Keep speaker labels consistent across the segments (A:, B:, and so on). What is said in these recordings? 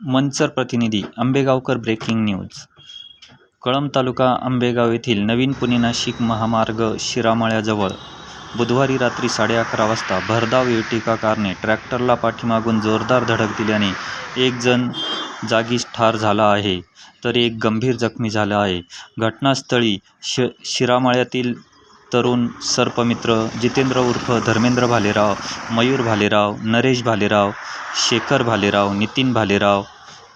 A: मंचर प्रतिनिधी Ambegaonkar breaking news. Kalamb taluka Ambegaon येथील नवीन पुणे नाशिक महामार्ग शिरामळ्याजवळ बुधवारी रात्री साडे अकरा वाजता भरधाव इर्टिका कारने ट्रॅक्टरला पाठीमागून जोरदार धडक दिल्याने एक जण जागीच ठार झाला आहे तर एक गंभीर जखमी झाला आहे. घटनास्थळी श शिरामळ्यातील तरुण सर्पमित्र जितेंद्र उर्फ धर्मेंद्र भालेराव मयूर भालेराव नरेश भालेराव शेखर भालेराव नितीन भालेराव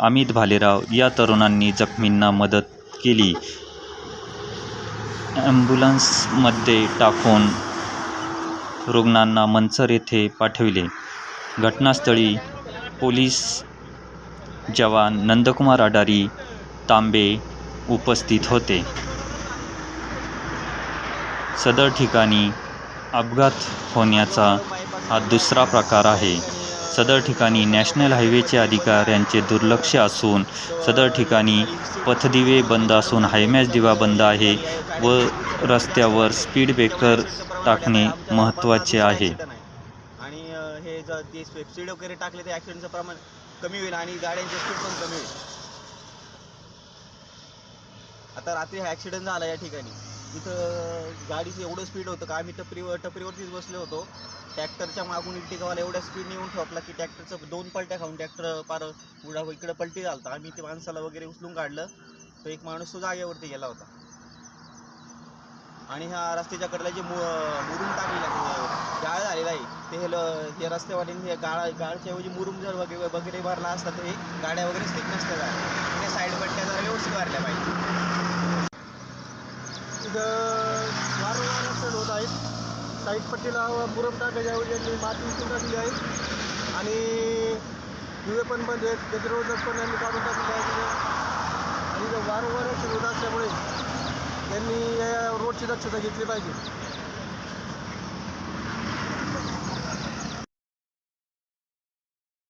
A: अमित भालेराव या तरुणांनी जखमींना मदत केली. ॲम्ब्युलन्समध्ये टाकून रुग्णांना मंचर येथे पाठविले. घटनास्थळी पोलीस जवान नंदकुमार अडारी तांबे उपस्थित होते. सदर ठिकाणी अपघात होण्याचा हा दुसरा प्रकार आहे. सदर ठिकाणी नॅशनल हायवेचे अधिकाऱ्यांचे दुर्लक्ष असून सदर ठिकाणी पथदिवे बंद असून हायमॅच दिवा बंद आहे व रस्त्यावर स्पीड ब्रेकर टाकणे महत्त्वाचे आहे.
B: आणि हे जर ते स्पीड वगैरे टाकले तर ॲक्सिडेंटचं प्रमाण कमी होईल आणि गाड्यांची स्पीड पण कमी होईल. आता रात्री हा ॲक्सिडेंट झाला या ठिकाणी. इथं गाडीचं एवढं स्पीड होतं का आम्ही टपरीवर टपरीवरतीच बसलो होतो. ट्रॅक्टरच्या मागून इर्टिकावाला एवढ्या स्पीडने येऊन ठोकला की ट्रॅक्टरचं दोन पलट्या खाऊन ट्रॅक्टर पार उडा इकडं पलटी झालता. आम्ही ते माणसाला वगैरे उचलून काढलं. तर एक माणूस तो जागेवरती गेला होता. आणि ह्या रस्त्याच्या कडल्या जे मु मुरुम टाकलेला गाळ झालेला आहे. ते हे ल- हे रस्त्यावाल्यांनी हे गाळ गाळच्या ऐवजी मुरुम जर वगैरे वगैरे भरला असता तर हे गाड्या वगैरे स्थित नसतात त्या साईड पट्ट्या जरा व्यवस्थित भरल्या पाहिजे.
C: वारंवार ॲक्सिडेंट होत आहेत. साईड पट्टीला मुरम टाकायच्या ऐवजी यांनी माती उचलून टाकली आहे. आणि दिवे पण बंद आहेत. गतिरोधक पण यांनी काढून टाकले आहे आणि वारंवार ॲक्सिडेंट होत असल्यामुळे त्यांनी या रोडची दक्षता घेतली पाहिजे.